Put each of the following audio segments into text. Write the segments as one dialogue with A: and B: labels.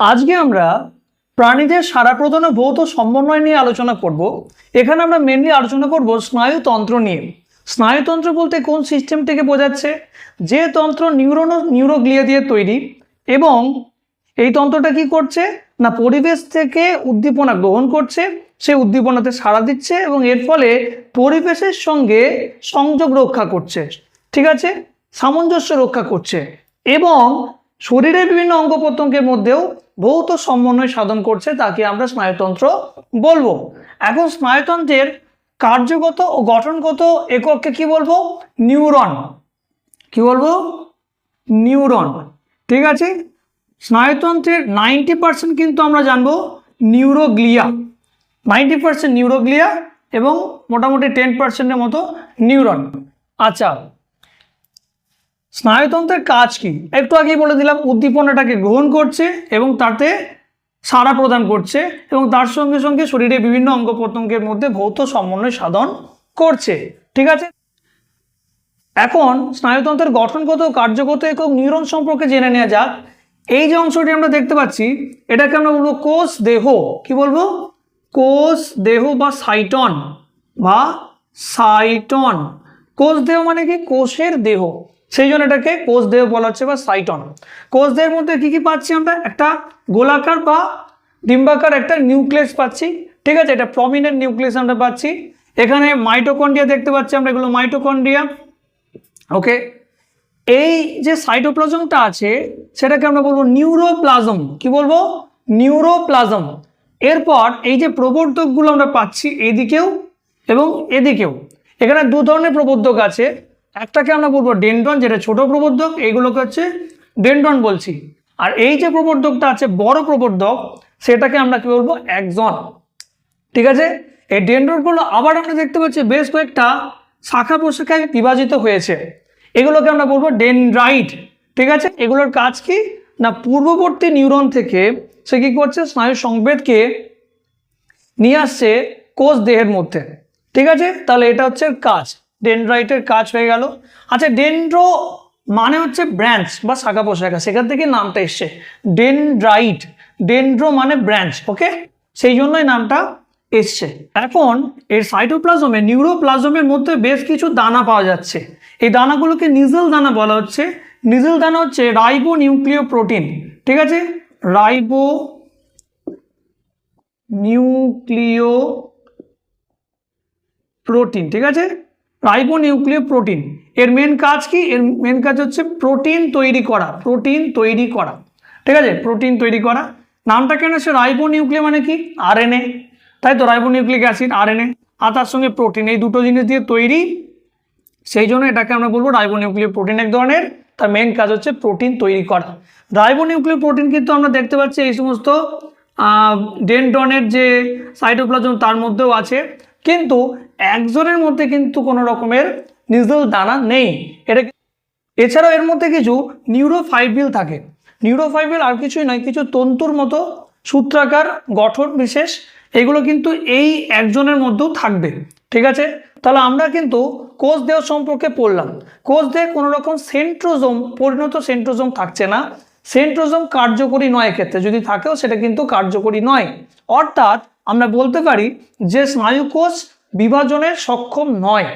A: আজকে আমরা প্রাণীদের সারা প্রধান ও ভৌত সমন্বয় নিয়ে আলোচনা করব। এখানে আমরা মেনলি আলোচনা করব স্নায়ুতন্ত্র নিয়ে। স্নায়ুতন্ত্র বলতে কোন সিস্টেমটিকে বোঝাচ্ছে? যে তন্ত্র নিউরন নিউরোগ্লিয়া দিয়ে তৈরি এবং এই তন্ত্রটা কি করছে? না, পরিবেশ থেকে উদ্দীপনা গ্রহণ করছে সেই উদ্দীপনাতে সাড়া দিচ্ছে এবং এর ফলে পরিবেশের সঙ্গে সংযোগ রক্ষা করছে। ঠিক আছে? সামঞ্জস্য রক্ষা করছে এবং শরীরের বিভিন্ন অঙ্গ প্রত্যঙ্গের মধ্যেও ভৌত সমন্বয় সাধন করছে, তাকে আমরা স্নায়ুতন্ত্র বলব। এখন স্নায়ুতন্ত্রের কার্যগত ও গঠনগত একককে কি বলব? নিউরন। কি বলব? নিউরন। ঠিক আছে? স্নায়ুতন্ত্রের নাইনটি পার্সেন্ট কিন্তু আমরা জানব নিউরোগ্লিয়া। নাইনটি পার্সেন্ট নিউরোগ্লিয়া এবং মোটামুটি টেন পার্সেন্টের মতো নিউরন। আচ্ছা স্নায়ুতন্ত্রের কাজ কি? একটু আগেই বলে দিলাম, উদ্দীপনাটাকে গ্রহণ করছে এবং তাতে সাড়া প্রদান করছে এবং তার সঙ্গে সঙ্গে শরীরে বিভিন্ন অঙ্গ প্রত্যঙ্গের মধ্যে ভৌত সমন্বয় সাধন করছে। ঠিক আছে? এখন স্নায়ুতন্ত্রের গঠনগত কার্যগত একক নিউরন সম্পর্কে জেনে নেওয়া যাক। এই যে অংশটি আমরা দেখতে পাচ্ছি, এটাকে আমরা বলব কোষ দেহ। কি বলব? কোষ দেহ বা সাইটন বা সাইটন। কোষ দেহ মানে কি? কোষের দেহ। সেই জন্য এটাকে কোষ দেহ বলা হচ্ছে বা সাইটন। কোষ দেহের মধ্যে কি কি পাচ্ছি আমরা? একটা গোলাকার বা ডিম্বাকার একটা নিউক্লিয়াস পাচ্ছি। ঠিক আছে? এটা প্রমিনেন্ট নিউক্লিয়াস আমরা পাচ্ছি। এখানে মাইটোকন্ড্রিয়া দেখতে পাচ্ছি আমরা, এগুলো মাইটোকন্ড্রিয়া। ওকে? এই যে সাইটোপ্লাজমটা আছে, সেটাকে আমরা বলব নিউরোপ্লাজম। কি বলব? নিউরোপ্লাজম। এরপর এই যে প্রবর্ধকগুলো আমরা পাচ্ছি এদিকেও এবং এদিকেও। এখানে দু ধরনের প্রবর্ধক আছে। একটাকে আমরা বলব ডেন্ডন যেটা ছোট প্রবর্ধক এইগুলোকে হচ্ছে ডেন্ডন বলছি। আর এই যে প্রবর্ধকটা আছে, বড় প্রবর্ধক, সেটাকে আমরা কি বলব? একজন ঠিক আছে? এই ডেন্ড্রনগুলো আবার আমরা দেখতে পাচ্ছি বেশ কয়েকটা শাখা প্রশাখায় বিভাজিত হয়েছে। এগুলোকে আমরা বলব ডেনড্রাইট। ঠিক আছে? এগুলোর কাজ কি? না, পূর্ববর্তী নিউরন থেকে সে কী করছে? স্নায়ু সংবেদকে নিয়ে আসছে কোষ দেহের মধ্যে। ঠিক আছে? তাহলে এটা হচ্ছে কাজ। ডেনড্রাইটের কাজ হয়ে গেল। আচ্ছা ডেন্ড্রো মানে হচ্ছে ব্রাঞ্চ বা শাখা প্রশাখা। সেখান থেকে নামটা এসছে। ডেনড্রাইট ডেন্ড্রো মানে ব্রাঞ্চ ওকে সেই জন্যই নামটা এসছে। এখন এর সাইটোপ্লাজমে নিউরোপ্লাজমের মধ্যে বেশ কিছু দানা পাওয়া যাচ্ছে। এই দানাগুলোকে নিজেল দানা বলা হচ্ছে। নিজেল দানা হচ্ছে রাইবো নিউক্লিয় প্রোটিন ঠিক আছে? রাইবো নিউক্লিয় প্রোটিন ঠিক আছে? রাইবো নিউক্লিয় প্রোটিন এর মেন কাজ কি? এর মেন কাজ হচ্ছে প্রোটিন তৈরি করা প্রোটিন তৈরি করা। ঠিক আছে? প্রোটিন তৈরি করা। নামটা কেন সে রাইবো নিউক্লিয় মানে কি? আরএনএ তাই তো? রাইবো নিউক্লিক অ্যাসিড আরএনএ আর তার সঙ্গে প্রোটিন এই দুটো জিনিস দিয়ে তৈরি। সেই জন্য এটাকে আমরা বলব রাইবো নিউক্লিয় প্রোটিন এক ধরনের, তার মেন কাজ হচ্ছে প্রোটিন তৈরি করা। রাইবো নিউক্লিয় প্রোটিন কিন্তু আমরা দেখতে পাচ্ছি এই সমস্ত ডেনডনের যে সাইটোপ্লাজম তার মধ্যেও আছে। কিন্তু একজনের মধ্যে কিন্তু কোনো রকমের নিজেল দানা নেই। এটা এছাড়াও এর মধ্যে কিছু নিউরোফাইবিল থাকে। নিউরোফাইব্রিল আর কিছুই নয়, কিছু তন্তুর মতো সূত্রাকার, গঠন বিশেষ, এগুলো কিন্তু এই একজনের মধ্যেও থাকবে। ঠিক আছে? তাহলে আমরা কিন্তু কোষ দেহ সম্পর্কে পড়লাম। কোষ দেহে কোনোরকম সেন্ট্রোজোম, পরিণত সেন্ট্রোজোম থাকছে না। সেন্ট্রোজোম কার্যকরী নয় ক্ষেত্রে যদি থাকেও সেটা কিন্তু কার্যকরী নয়। অর্থাৎ আমরা বলতে পারি যে স্নায়ুকোষ বিভাজনে সক্ষম নয়।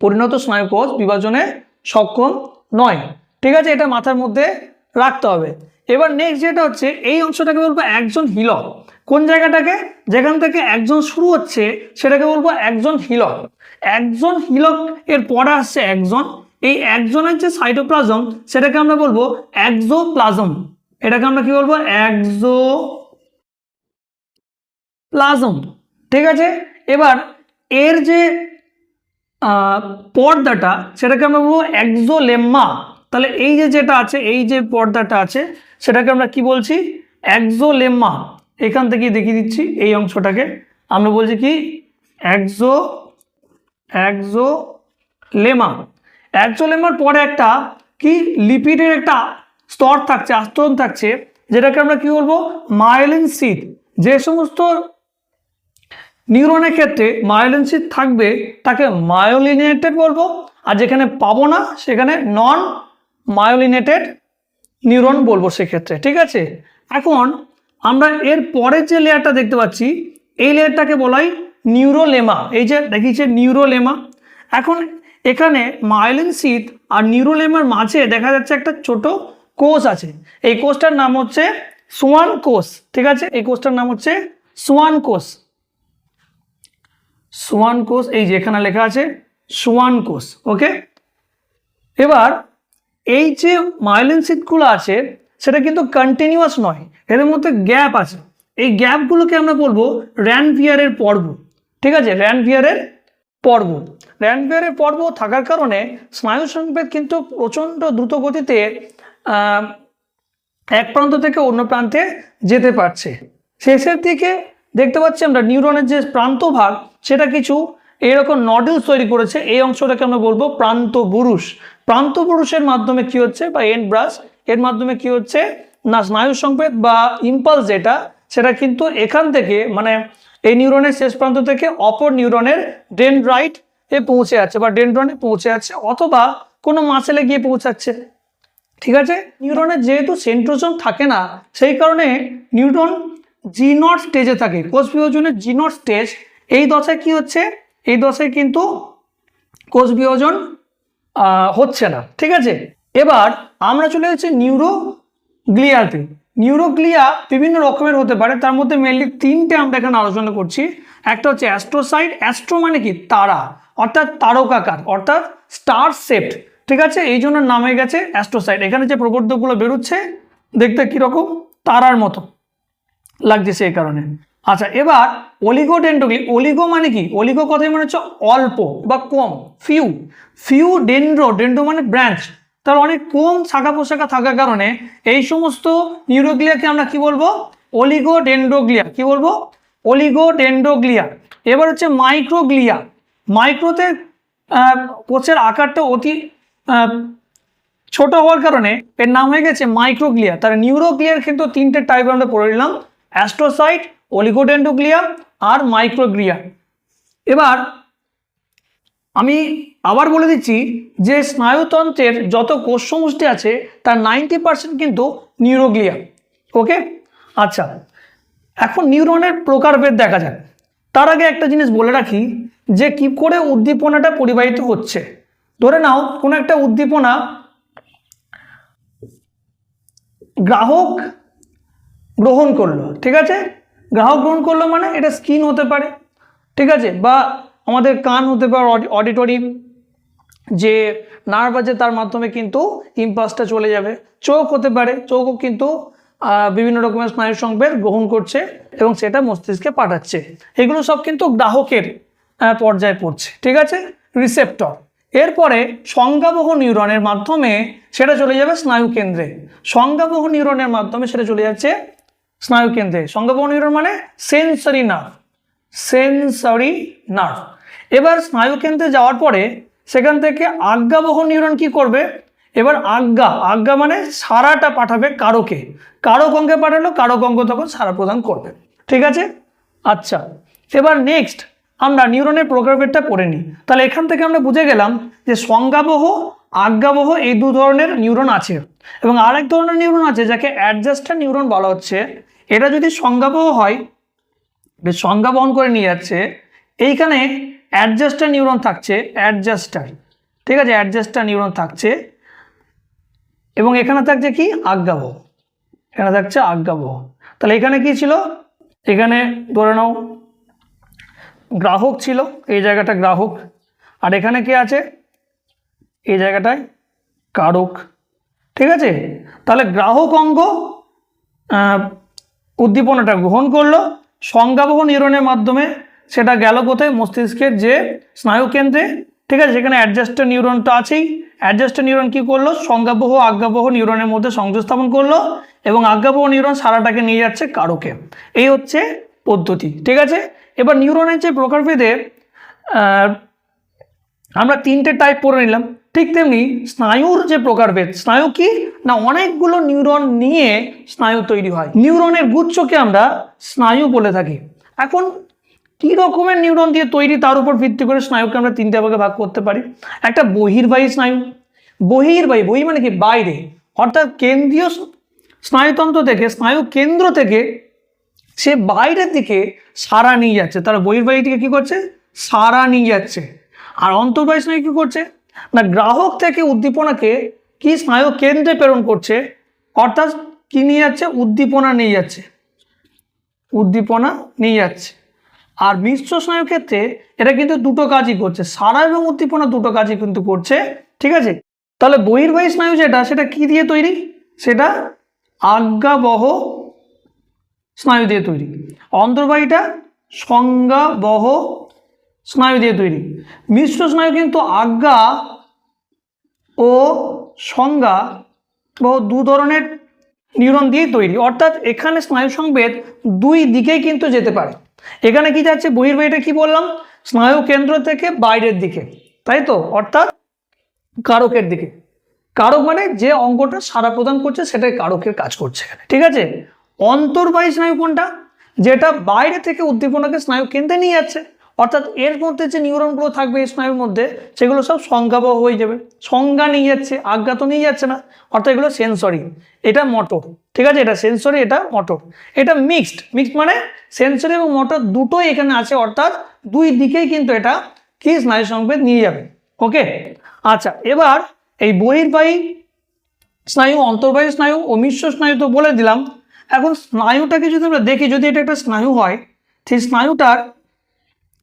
A: পরিণত স্নায়ুকোষ বিভাজনে সক্ষম নয়। ঠিক আছে, এটা মাথার মধ্যে রাখতে হবে। এবার নেক্সট যেটা হচ্ছে, এই অংশটাকে বলব একজন হিলক। কোন জায়গাটাকে? যেখান থেকে একজন শুরু হচ্ছে, সেটাকে বলব একজন হিলক। একজন হিলক এর পরে আসছে একজন এই একজনের যে সাইটোপ্লাজম সেটাকে আমরা বলব একজোপ্লাজম এটাকে আমরা কি বলব? একজো প্লাজম ঠিক আছে? এবার এর যে পর্দাটা, সেটাকে আমরা বলব একজোলেম্মা তাহলে এই যে যেটা আছে, এই যে পর্দাটা আছে, সেটাকে আমরা কি বলছি? একজোলেম্মা এখান থেকে দেখিয়ে দিচ্ছি এই অংশটাকে। আমরা বলছি কি? একজো একজোলেমা একজোলেমার পরে একটা কি লিপিডের একটা স্তর থাকছে, আস্তরণ থাকছে, যেটাকে আমরা কি বলব? মায়োলিন সিট যে সমস্ত নিউরনের ক্ষেত্রে মায়োলিনসিড থাকবে, তাকে মায়োলিনেটেড বলব। আর যেখানে পাবো না, সেখানে নন মায়োলিনেটেড নিউরন বলব সেক্ষেত্রে, ঠিক আছে? এখন আমরা এর পরের যে লেয়ারটা দেখতে পাচ্ছি, এই লেয়ারটাকে বলা হয় নিউরোলেমা এই যে দেখিছে নিউরোলেমা এখন এখানে মাইলিন শীত আর নিউরোলেমার মাঝে দেখা যাচ্ছে একটা ছোট কোষ আছে। এই কোষটার নাম হচ্ছে সোয়ান কোষ, ঠিক আছে? এই কোষটার নাম হচ্ছে সোয়ান কোষ। সোয়ান কোষ, এই যে এখানে লেখা আছে সোয়ান কোষ ওকে এবার, এই যে মাইলিন শীতগুলো আছে, সেটা কিন্তু কন্টিনিউয়াস নয় এদের মধ্যে গ্যাপ আছে। এই গ্যাপগুলোকে আমরা বলব র্যানভিয়ারের পর্ব, ঠিক আছে? র্যানভিয়ারের পর্ব। র্যানভিয়ারের পর্ব থাকার কারণে স্নায়ু সংবেদ কিন্তু প্রচণ্ড দ্রুত গতিতে এক প্রান্ত থেকে অন্য প্রান্তে যেতে পারছে। শেষের দিকে দেখতে পাচ্ছি আমরা নিউরনের যে প্রান্ত ভাগ, সেটা কিছু এরকম নডেলস তৈরি করেছে। এই অংশটাকে আমরা বলব প্রান্ত বুরুষ প্রান্ত বুরুষের মাধ্যমে কি হচ্ছে বা এন্ড ব্রাশ এর মাধ্যমে কি হচ্ছে? না স্নায়ু সংবেদ বা ইম্পালস যেটা, সেটা কিন্তু এখান থেকে মানে এই নিউরনের শেষ প্রান্ত থেকে অপর নিউরনের ডেনড্রাইট এ পৌঁছে যাচ্ছে বা ডেনড্রনে পৌঁছে যাচ্ছে অথবা কোনো মাসেলে গিয়ে পৌঁছাচ্ছে। ঠিক আছে? নিউরনের যেহেতু সেন্ট্রোজোম থাকে না, সেই কারণে নিউরন জিনট স্টেজে থাকে। কোষ বিভাজনের জি নট স্টেজ এই দশায় কি হচ্ছে? এই দশায় কিন্তু কোষ বিভাজন হচ্ছে না। ঠিক আছে? এবার আমরা চলে যাচ্ছি নিউরো গ্লিয়াতে নিউরোগ্লিয়া বিভিন্ন রকমের হতে পারে, তার মধ্যে মেনলি তিনটে আমরা এখানে আলোচনা করছি। একটা হচ্ছে অ্যাস্ট্রোসাইড অ্যাস্ট্রো মানে কি? তারা। অর্থাৎ তারকাকার, অর্থাৎ স্টার সেপ্ট ঠিক আছে? এই জন্য নাম হয়ে গেছে অ্যাস্ট্রোসাইড এখানে যে প্রবর্ধকগুলো বেরোচ্ছে, দেখতে কীরকম? তারার মতো লাগছে সেই কারণে। আচ্ছা এবার অলিগোডেন্ড্রোগ্লি অলিগো মানে কি? অলিগো কথাই মানে হচ্ছে অল্প বা কম ফিউ ফিউ ডেন্ড্রো ডেন্ড্রো মানে ব্রাঞ্চ তার অনেক কম শাখা পোশাখা থাকার কারণে এই সমস্ত নিউরোগ্লিয়াকে আমরা কি বলব? অলিগোডেন্ড্রোগ্লিয়া কি বলব? অলিগোডেন্ড্রোগ্লিয়া এবার হচ্ছে মাইক্রোগ্লিয়া মাইক্রোতে কোষের আকারটা অতি ছোট হওয়ার কারণে এর নাম হয়ে গেছে মাইক্রোগ্লিয়া। তার নিউরোগ্লিয়ার কিন্তু তিনটে টাইপ আমরা পড়ে নিলাম, অ্যাস্ট্রোসাইট, অলিগোডেন্ডোগ্লিয়া আর মাইক্রোগ্লিয়া। এবার আমি আবার বলে দিচ্ছি যে স্নায়ুতন্ত্রের যত কোষ সমষ্টি আছে, তার নাইনটি পার্সেন্ট কিন্তু নিউরোগ্লিয়া। ওকে? আচ্ছা এখন নিউরনের প্রকারভেদ দেখা যাক। তার আগে একটা জিনিস বলে রাখি যে কি করে উদ্দীপনাটা পরিবাহিত হচ্ছে। ধরে নাও, কোনো একটা উদ্দীপনা গ্রাহক গ্রহণ করল, ঠিক আছে? গ্রাহক গ্রহণ করল মানে এটা স্কিন হতে পারে, ঠিক আছে? বা আমাদের কান হতে পারে অডিটরি যে নার্ভ আছে তার মাধ্যমে কিন্তু ইম্পাসটা চলে যাবে। চোখ হতে পারে, চোখও কিন্তু বিভিন্ন রকমের স্নায়ু সংবেদ গ্রহণ করছে এবং সেটা মস্তিষ্কে পাঠাচ্ছে। এগুলো সব কিন্তু গ্রাহকের পর্যায়ে পড়ছে, ঠিক আছে? রিসেপ্টর এরপরে সংজ্ঞাবহ নিউরনের মাধ্যমে সেটা চলে যাবে স্নায়ু কেন্দ্রে। সংজ্ঞাবহ নিউরনের মাধ্যমে সেটা চলে যাচ্ছে স্নায়ু কেন্দ্রে। সংজ্ঞাবহ নিউরন মানে সেন্সরি নার্ভ সেন্সরি নার্ভ এবার স্নায়ু কেন্দ্রে যাওয়ার পরে সেখান থেকে আজ্ঞাবহ নিউরন কি করবে? এবার আজ্ঞা আজ্ঞা মানে সারাটা পাঠাবে কারকে। কারক অঙ্গে পাঠালো, কারক অঙ্গ তখন সারা প্রদান করবে, ঠিক আছে? আচ্ছা এবার নেক্সট আমরা নিউরনের প্রকারভেদটা পড়ে নিই। তাহলে এখান থেকে আমরা বুঝে গেলাম যে সংজ্ঞাবহ, আজ্ঞাবহ এই দু ধরনের নিউরন আছে। এবং আরেক ধরনের নিউরন আছে যাকে অ্যাডজাস্টার নিউরন বলা হচ্ছে। এটা যদি সংজ্ঞাবহ হয় বেশ সংজ্ঞা বহন করে নিয়ে যাচ্ছে, এইখানে অ্যাডজাস্টার নিউরন থাকছে অ্যাডজাস্টার ঠিক আছে অ্যাডজাস্টার নিউরন থাকছে। এবং এখানে থাকছে কি? আজ্ঞাবহ। এখানে থাকছে আজ্ঞাবহ। তাহলে এখানে কি ছিল? এখানে ধরে নাও গ্রাহক ছিল, এই জায়গাটা গ্রাহক। আর এখানে কি আছে? এই জায়গাটায় কারক। ঠিক আছে? তাহলে গ্রাহক অঙ্গ উদ্দীপনাটা গ্রহণ করল। সংজ্ঞাবহ নিউরনের মাধ্যমে সেটা গেল কোথায়? মস্তিষ্কের যে স্নায়ুকেন্দ্রে। ঠিক আছে? সেখানে অ্যাডজাস্টার নিউরনটা আছেই। অ্যাডজাস্টার নিউরন কি করল? সংজ্ঞাবহ, আজ্ঞাবহ নিউরনের মধ্যে সংযোগ স্থাপন করল এবং আজ্ঞাবহ নিউরন সারাটাকে নিয়ে যাচ্ছে কারকে। এই হচ্ছে পদ্ধতি। ঠিক আছে? এবার নিউরনের যে প্রকারভেদে আমরা তিনটে টাইপ পড়ে নিলাম। ঠিক তেমনি স্নায়ুর যে প্রকারভেদ, স্নায়ু কি? না, অনেকগুলো নিউরন নিয়ে স্নায়ু তৈরি হয়। নিউরনের গুচ্ছকে আমরা স্নায়ু বলে থাকি। এখন, কী রকমের নিউরন দিয়ে তৈরি, তার উপর ভিত্তি করে স্নায়ুকে আমরা তিনটে ভাগে ভাগ করতে পারি? একটা বহির্বাহী স্নায়ু। বহির্বাহী, বহি মানে কি? বাইরে। অর্থাৎ কেন্দ্রীয় স্নায়ুতন্ত্র থেকে স্নায়ু কেন্দ্র থেকে সে বাইরের দিকে সারা নিয়ে যাচ্ছে। তার বহির্বাহী থেকে কী করছে? সারা নিয়ে যাচ্ছে। আর অন্তর্বাহী কী করছে? না, গ্রাহক থেকে উদ্দীপনাকে কি স্নায়ু কেন্দ্রে প্রেরণ করছে? অর্থাৎ কি নিয়ে যাচ্ছে? উদ্দীপনা নিয়ে যাচ্ছে। উদ্দীপনা নিয়ে যাচ্ছে। আর মিশ্র স্নায়ুর ক্ষেত্রে এটা কিন্তু দুটো কাজই করছে। সারা এবং উদ্দীপনা দুটো কাজই কিন্তু করছে। ঠিক আছে? তাহলে বহির্বাহী স্নায়ু যেটা, সেটা কি দিয়ে তৈরি? সেটা আজ্ঞাবহ স্নায়ু দিয়ে তৈরি। অন্তর্বাহীটা সংজ্ঞাবহ স্নায়ু দিয়ে তৈরি। মিশ্র স্নায়ু কিন্তু আজ্ঞা ও সংজ্ঞা বহ দু ধরনের নিউরন দিয়েই তৈরি। অর্থাৎ এখানে স্নায়ু সংবেদ দুই দিকেই কিন্তু যেতে পারে। এখানে কি যাচ্ছে? বহির্বাহীটা কি বললাম? স্নায়ু কেন্দ্র থেকে বাইরের দিকে। তাই তো? অর্থাৎ কারকের দিকে। কারক মানে যে অঙ্গটা সারা প্রদান করছে, সেটাই কারকের কাজ করছে ঠিক আছে? অন্তর্বাহী স্নায়ু কোনটা? যেটা বাইরে থেকে উদ্দীপনাকে স্নায়ু কেন্দ্রে নিয়ে যাচ্ছে। অর্থাৎ এর মধ্যে যে নিউরনগুলো থাকবে এই স্নায়ুর মধ্যে, সেগুলো সব সংজ্ঞাবহ হয়ে যাবে। সংজ্ঞা নিয়ে যাচ্ছে, আজ্ঞা তো নিয়ে যাচ্ছে না। অর্থাৎ এগুলো সেন্সরি। এটা মোটর। ঠিক আছে? এটা সেন্সরি, এটা মোটর। এটা মিক্সড। মিক্সড মানে সেন্সরি এবং মোটর দুটোই এখানে আছে। অর্থাৎ দুই দিকেই কিন্তু এটা কি স্নায়ু সংবেদ নিয়ে যাবে। ওকে? আচ্ছা এবার এই বহির্বাহী স্নায়ু, অন্তর্বাহী স্নায়ু ও মিশ্র স্নায়ু তো বলে দিলাম। এখন স্নায়ুটাকে যদি আমরা দেখি, যদি এটা একটা স্নায়ু হয়, সেই স্নায়ুটার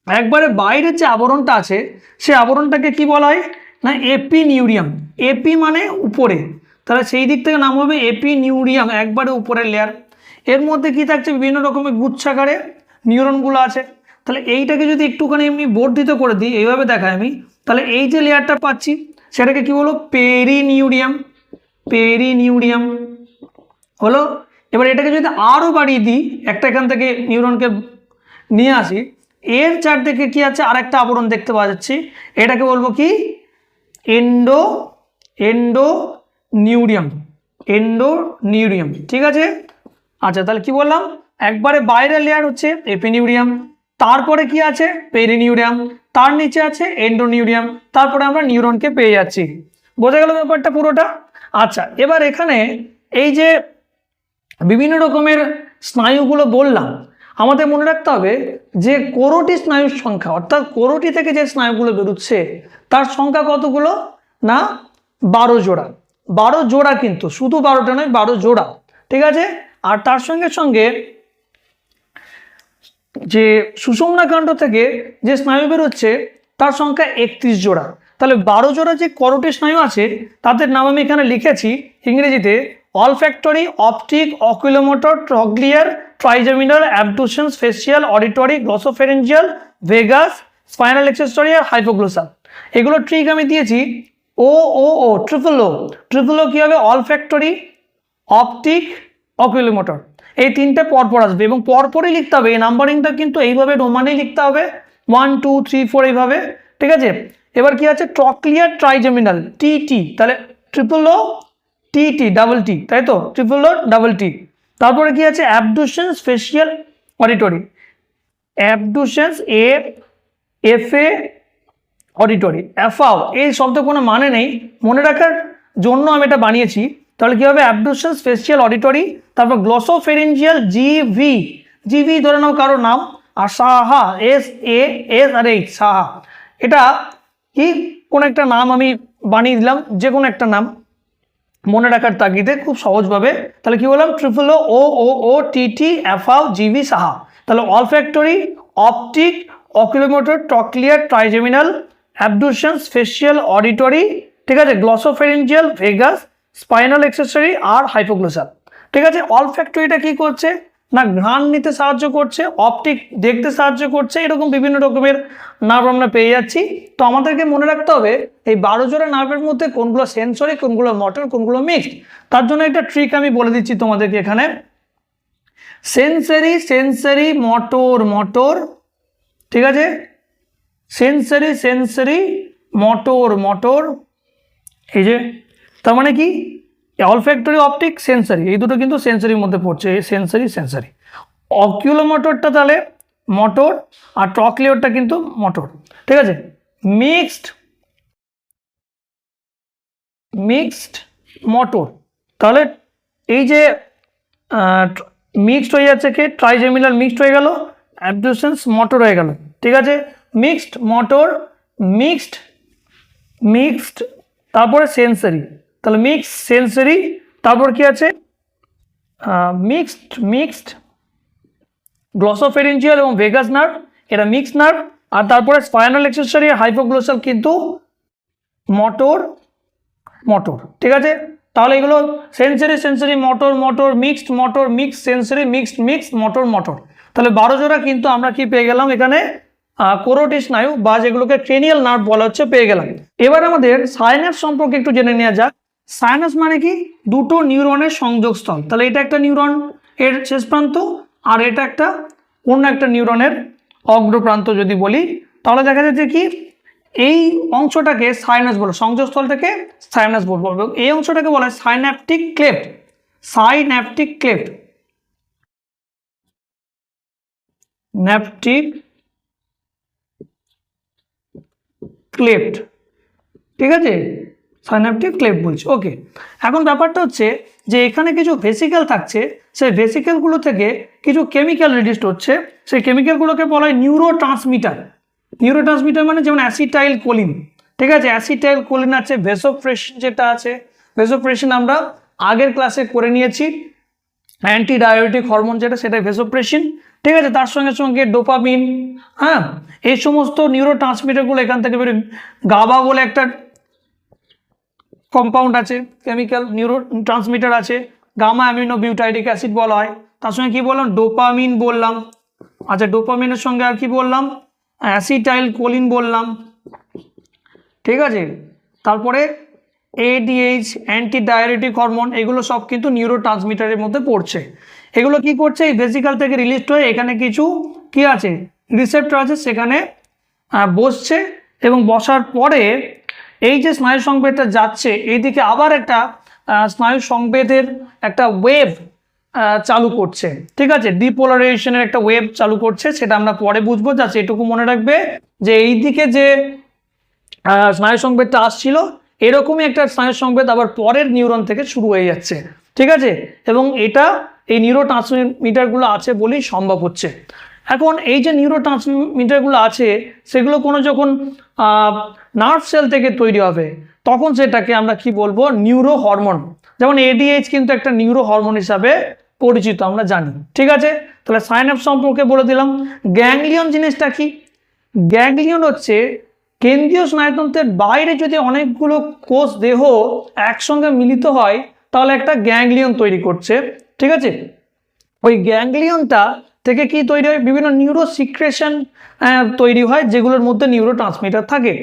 A: একবারে বাইরের যে আবরণটা আছে সে আবরণটাকে কি বলা হয়? না এপি নিউরিয়াম এপি মানে উপরে। তাহলে সেই দিক থেকে নাম হবে এপি নিউরিয়াম একবারে উপরের লেয়ার এর মধ্যে কি থাকছে? বিভিন্ন রকমের গুচ্ছাকারে নিউরনগুলো আছে। তাহলে এইটাকে যদি একটুখানি এমনি বর্ধিত করে দিই, এইভাবে দেখাই আমি, তাহলে এই যে লেয়ারটা পাচ্ছি, সেটাকে কি বলো? পেরিনিউরিয়াম। পেরিনিউরিয়াম। হলো এবার এটাকে যদি আরও বাড়িয়ে দিই, একটা এখান থেকে নিউরনকে নিয়ে আসি, এর চারদিকে কি আছে? আরেকটা আবরণ দেখতে পাওয়া যাচ্ছে। এটাকে বলব কি? Endo endoneurium endoneurium, ঠিক আছে? আচ্ছা তাহলে কি বললাম? একবারে বাইরের লেয়ার হচ্ছে এপিনিউরিয়াম, তারপরে কি আছে? পেরিনিউরিয়াম, তার নিচে আছে এন্ডোনিউরিয়াম, তারপরে আমরা নিউরনকে পেয়ে যাচ্ছি। বোঝা গেল ব্যাপারটা পুরোটা? আচ্ছা এবার এখানে এই যে বিভিন্ন রকমের স্নায়ুগুলো বললাম। আমাদের মনে রাখতে হবে যে কোরোটি স্নায়ুর সংখ্যা, অর্থাৎ কোরোটি থেকে যে স্নায়ুগুলো বেরোচ্ছে, তার সংখ্যা কতগুলো? না, বারো জোড়া। বারো জোড়া কিন্তু, শুধু বারোটা নয়, বারো জোড়া। ঠিক আছে? আর তার সঙ্গে সঙ্গে যে সুষুম্নাকাণ্ড থেকে যে স্নায়ু বেরোচ্ছে, তার সংখ্যা একত্রিশ জোড়া। তাহলে বারো জোড়া যে করোটি স্নায়ু আছে, তাদের নাম আমি এখানে লিখেছি, ইংরেজিতে olfactory optic oculomotor trochlear trigeminal abducens facial auditory glossopharyngeal vagus spinal accessory আর হাইপোগ্লোসাল এগুলো ট্রিক আমি দিয়েছি। ও ও ও ট্রিপল ও ট্রিপল ও কী হবে? অলফ্যাক্টরি অপটিক অকুলোমোটর এই তিনটে পরপর আসবে এবং পরপরই লিখতে হবে। এই নাম্বারিংটা কিন্তু এইভাবে রোমানেই লিখতে হবে। ওয়ান টু থ্রি ফোর এইভাবে। ঠিক আছে? এবার কি আছে? ট্রক্লিয়ার ট্রাইজেমিনাল টি টি তাহলে ট্রিপল ও টি টি ডাবল টি তাই তো? ট্রিপল ও ডাবল টি তারপরে কি আছে? Abduction facial auditory abductions A F A auditory অ্যাফাও এই শব্দ কোনো মানে নেই। মনে রাখার জন্য আমি এটা বানিয়েছি। তাহলে কী হবে? অ্যাবডুশন ফেসিয়াল অডিটরি তারপর গ্লসোফেরেঞ্জিয়াল জিভি জিভি ধরে নাও কারও নাম। আর Saha S A S R H Saha. এটা কি? কোনো একটা নাম আমি বানিয়ে দিলাম। যে কোনো একটা নাম। মনে রাখার তাগিদে খুব সহজভাবে, তাহলে কি বললাম? Triple O O O T T অ্যাফাও GV Saha. তাহলে olfactory optic oculomotor trochlear trigeminal abduction facial auditory ঠিক আছে? গ্লসোফেরেঞ্জিয়াল ভেগাস স্পাইনাল এক্সেসরি আর হাইপোগ্লোসাল ঠিক আছে? অল ফ্যাক্টরিটা কি করছে? না ঘ্রাণ নিতে সাহায্য করছে অপটিক দেখতে সাহায্য করছে, এরকম বিভিন্ন রকমের নার্ভ আমরা পেয়ে যাচ্ছি। তো আমাদেরকে মনে রাখতে হবে, এই বারো জোড়া নার্ভের মধ্যে কোনগুলো সেন্সরি কোনগুলো মোটর কোনগুলো মিক্সড তার জন্য একটা ট্রিক আমি বলে দিচ্ছি তোমাদেরকে এখানে। সেন্সারি সেন্সারি মোটর মোটর ঠিক আছে? সেন্সারি সেন্সারি মোটর মোটর এই যে, তার মানে কি? অলফ্যাক্টরি অপটিক সেন্সারি এই দুটো কিন্তু সেন্সারির মধ্যে পড়ছে। এই সেন্সারি সেন্সারি অকিউলো অকিউলোমোটরটা তাহলে মোটর আর ট্রকলিওরটা কিন্তু মোটর ঠিক আছে? মিক্সড মিক্সড মোটর তাহলে এই যে মিক্সড হয়ে যাচ্ছে কে? ট্রাইজেমিনাল মিক্সড হয়ে গেল অ্যাবডুসেন্স মোটর হয়ে গেল। ঠিক আছে? মিক্সড মোটর মিক্সড মিক্সড তারপরে সেন্সারি তাহলে মিক্স সেন্সারি তারপর কি আছে? মিক্সড মিক্সড গ্লসোফেরেঞ্জিয়াল এবং ভেগাস নার্ভ এটা মিক্সড নার্ভ আর তারপরে স্পাইনাল এক্সেসরি হাইপোগ্লোসাল কিন্তু মোটর মোটর ঠিক আছে? তাহলে এগুলো sensory sensory motor motor mixed motor mix sensory mixed mixed motor motor তাহলে বারো জোড়া কিন্তু আমরা কি পেয়ে গেলাম এখানে? কোরোটি স্নায়ু বা যেগুলোকে ক্রেনিয়াল নার্ভ বলা হচ্ছে, পেয়ে গেলাম। এবার আমাদের সাইনাস সম্পর্কে একটু জেনে নেওয়া যাক। সাইনাস মানে কি? দুটো নিউরনের সংযোগস্থল। তাহলে এটা একটা নিউরন এর শেষ প্রান্ত, আর এটা একটা অন্য একটা নিউরনের অগ্রপ্রান্ত যদি বলি, তাহলে দেখা যাচ্ছে কি? এই অংশটাকে সাইনাস বলো সংযোগস্থলটাকে সাইনাস বলব। এবং এই অংশটাকে বলা হয় synaptic cleft synaptic cleft synaptic cleft ঠিক আছে? সাইন্যাপটিক ক্লেফট বলছি ওকে এখন ব্যাপারটা হচ্ছে যে এখানে কিছু ভেসিক্যাল থাকছে, সেই ভেসিক্যালগুলো থেকে কিছু কেমিক্যাল রিলিজড হচ্ছে। সেই কেমিক্যালগুলোকে বলা হয় নিউরো ট্রান্সমিটার নিউরো ট্রান্সমিটার মানে যেমন অ্যাসিটাইল কোলিন ঠিক আছে? অ্যাসিটাইল কোলিন আছে ভেসোপ্রেশন যেটা আছে ভেসোপ্রেশন আমরা আগের ক্লাসে করে নিয়েছি। অ্যান্টি ডায়াবেটিক হরমোন যেটা, সেটা ভেসোপ্রেশন ঠিক আছে? তার সঙ্গে সঙ্গে ডোপামিন হ্যাঁ? এই সমস্ত নিউরো ট্রান্সমিটারগুলো এখান থেকে বেরোয়। গাবা বলে একটা কম্পাউন্ড আছে কেমিক্যাল নিউরো ট্রান্সমিটার আছে গামা অ্যামিনো বিউটাইডিক অ্যাসিড বলা হয়। তার সঙ্গে কি বললাম? ডোপামিন বললাম। আচ্ছা ডোপামিনের সঙ্গে আর কি বললাম? অ্যাসিটাইল কোলিন বললাম। ঠিক আছে? তারপরে এডিএইচ অ্যান্টি ডায়াবেটিক হরমোন এগুলো সব কিন্তু নিউরো ট্রান্সমিটারের মধ্যে পড়ছে। এগুলো কি করছে? এই ভেসিকাল থেকে রিলিজড হয়ে এখানে কিছু কি আছে? রিসেপ্টর আছে, সেখানে বসছে এবং বসার পরে এই যে স্নায়ু সংবেদটা যাচ্ছে, এইদিকে আবার একটা স্নায়ু সংবেদের একটা ওয়েভ চালু করছে। ঠিক আছে? ডিপোলারাইজেশনের একটা ওয়েভ চালু করছে, সেটা আমরা পরে বুঝব। যাচ্ছে এটুকু মনে রাখবে যে এই দিকে যে স্নায়ু সংবেদটা আসছিল, এরকমই একটা স্নায়ু সংবেদ আবার পরের নিউরন থেকে শুরু হয়ে যাচ্ছে। ঠিক আছে? এবং এটা এই নিউরো ট্রান্সমিটারগুলো আছে বলেই সম্ভব হচ্ছে। এখন এই যে নিউরো ট্রান্সমিটারগুলো আছে, সেগুলো কোনো যখন নার্ভ সেল থেকে তৈরি হবে, তখন সেটাকে আমরা কি বলব? নিউরো হরমোন যেমন এডিএইচ কিন্তু একটা নিউরো হরমোন হিসাবে পরিচিত, আমরা জানি। ঠিক আছে? তাহলে সাইনাপ সম্পর্কে বলে দিলাম। গ্যাংলিয়ন জিনিসটা কি? গ্যাংলিয়ন হচ্ছে কেন্দ্রীয় স্নায়ুতন্ত্রের বাইরে যদি অনেকগুলো কোষ দেহ একসঙ্গে মিলিত হয়, তাহলে একটা গ্যাংলিয়ন তৈরি করছে। ঠিক আছে? ওই গ্যাংলিয়নটা থেকে কি তৈরি হয়? বিভিন্ন নিউরো সিক্রেশন তৈরি হয় যেগুলোর মধ্যে নিউরো থাকে।